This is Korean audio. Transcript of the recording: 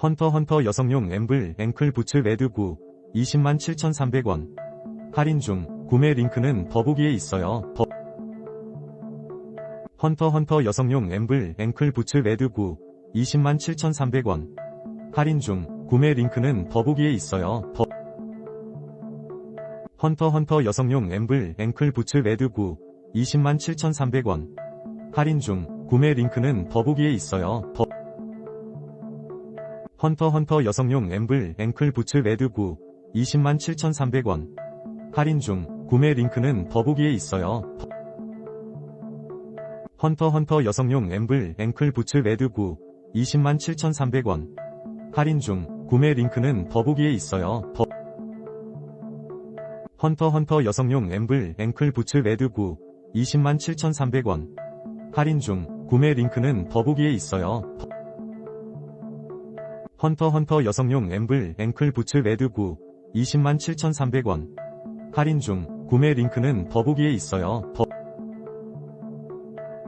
헌터 헌터 여성용 엠블 앵클 부츠 레드 9 20만 7,300원 할인 중 구매 링크는 더보기에 있어요. 더... 헌터 헌터 여성용 엠블 앵클 부츠 레드 9 20만 7,300원 할인 중 구매 링크는 더보기에 있어요. 더... 헌터 헌터 여성용 엠블 앵클 부츠 레드 9 20만 7,300원 할인 중 구매 링크는 더보기에 있어요. 더... 헌터 헌터 여성용 엠블 앵클 부츠 레드 9 20만 7,300원 할인 중 구매 링크는 더보기에 있어요. 더... 헌터 헌터 여성용 엠블 앵클 부츠 레드 9 20만 7,300원 할인 중 구매 링크는 더보기에 있어요. 더... 헌터 헌터 여성용 엠블 앵클 부츠 레드 9 20만 7,300원 할인 중 구매 링크는 더보기에 있어요. 더... 헌터 헌터 여성용 엠블 앵클 부츠 레드 9 20만 7,300원 할인 중 구매 링크는 더보기에 있어요. 더...